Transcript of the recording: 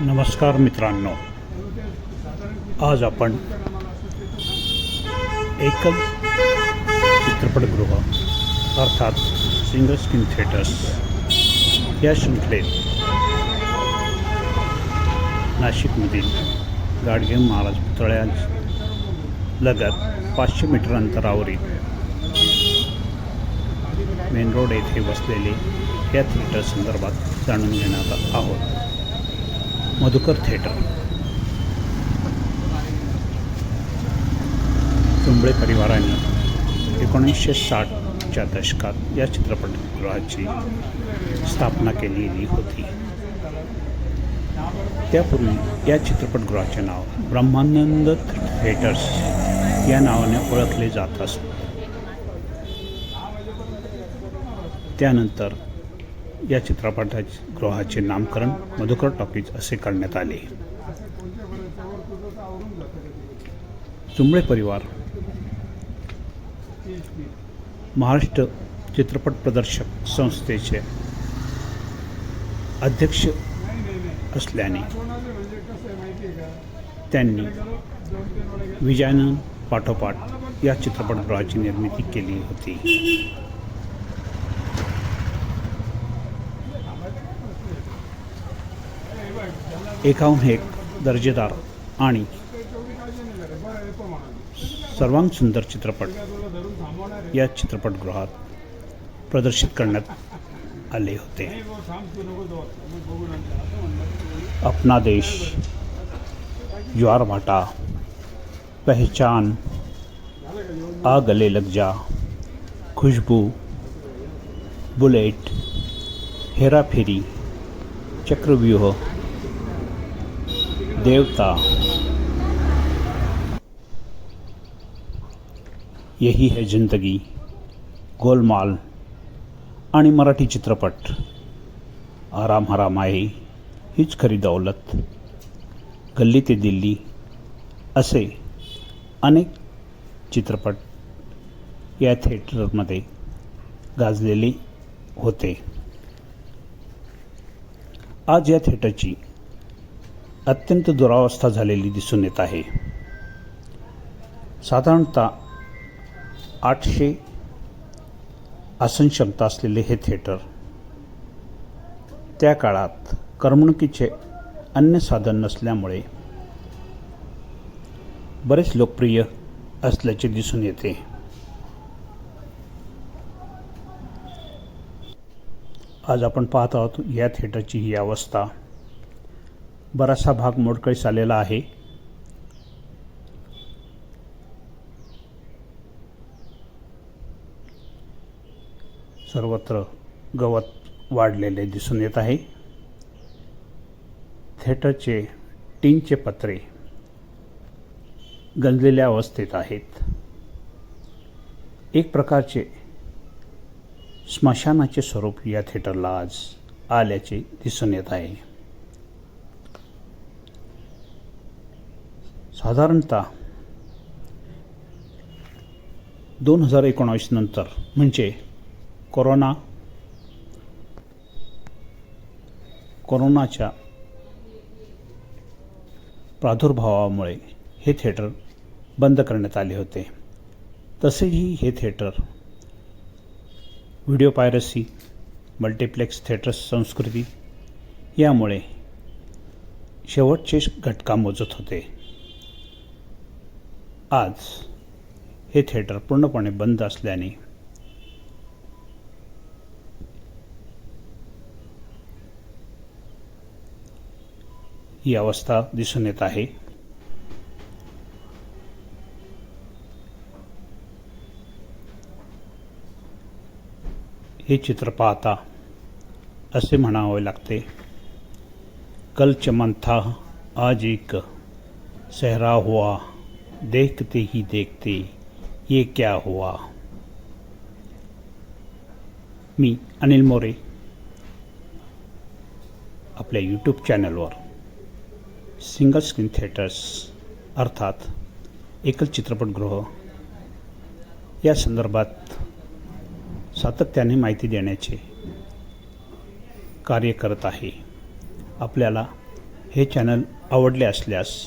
नमस्कार मित्रांनो. आज आपण एकल चित्रपटगृह अर्थात सिंगल स्क्रीन थिएटर्स या शृंखलेत नाशिकमधील गाडगे महाराज पुतळ्या लगत पाचशे मीटर अंतरावरील मेन रोड येथे बसलेले या थिएटर संदर्भात जाणून घेणार आहोत. मधुकर थिएटर. तुंबळे परिवाराने एकोणीसशे साठच्या दशकात या चित्रपटगृहाची स्थापना केलेली होती. त्यापूर्वी या चित्रपटगृहाचे नाव ब्रह्मानंद थिएटर्स या नावाने ओळखले जात असत त्यानंतर या चित्रपटाच्या गृहाचे नामकरण मधुकर टॉकीज असे करण्यात आले. चुंबळे परिवार. महाराष्ट्र चित्रपट प्रदर्शक संस्थेचे अध्यक्ष असल्याने त्यांनी विजयानंद पाठोपाठ या चित्रपटगृहाची निर्मिती केली होती. एकाहून एक दर्जेदार आणि सर्वांग सुंदर चित्रपट या चित्रपटगृहात प्रदर्शित करण्यात आले होते. अपना देश ज्वार भाटा, पहचान, आ गले लग जा, खुशबू, बुलेट, हेरा फेरी, चक्रव्यूह देवता। यही है जिंदगी गोलमाल आणि मराठी चित्रपट। आराम हराम आहे हीच खरी दौलत। गल्ली ते दिल्ली असे अनेक चित्रपट या थिएटरमध्ये गाजलेले होते। आज या थिएटरची अत्यंत दुरावस्था झालेली दिसून येत आहे. साधारणतः आठशे आसन क्षमता असलेले हे थिएटर त्या काळात करमणुकीचे अन्य साधन नसल्यामुळे बरेच लोकप्रिय असल्याचे दिसून येते. आज आपण पाहत आहोत या थिएटरची ही अवस्था. बराचसा भाग मोडकळीस आलेला आहे. सर्वत्र गवत वाढलेले दिसून येत आहे. थेटरचे टीनचे पत्रे गंजलेल्या अवस्थेत आहेत. एक प्रकारचे स्मशानाचे स्वरूप या थिएटरला आज आल्याचे दिसून येत आहे. साधारणतः दोन हजार एकोणावीस नंतर म्हणजे कोरोना कोरोनाच्या प्रादुर्भावामुळे हे थिएटर बंद करण्यात आले होते. तसेही हे theatre video piracy multiplex theatres संस्कृती यामुळे शेवटचे घटका मोजत होते. आज हे थिएटर पूर्णपणे बंद असल्याने ही अवस्था दिसून येत आहे. हे चित्र पाहता असे म्हणावे लागते कल चमन था आज एक सहरा हुआ देखते ही देखते ये क्या हुआ? मी अनिल मोरे आपल्या यूट्यूब चॅनलवर सिंगल स्क्रीन थिएटर्स अर्थात एकल चित्रपटगृह या संदर्भात सातत्याने माहिती देण्याचे कार्य करत आहे. आपल्याला हे चॅनल आवडले असल्यास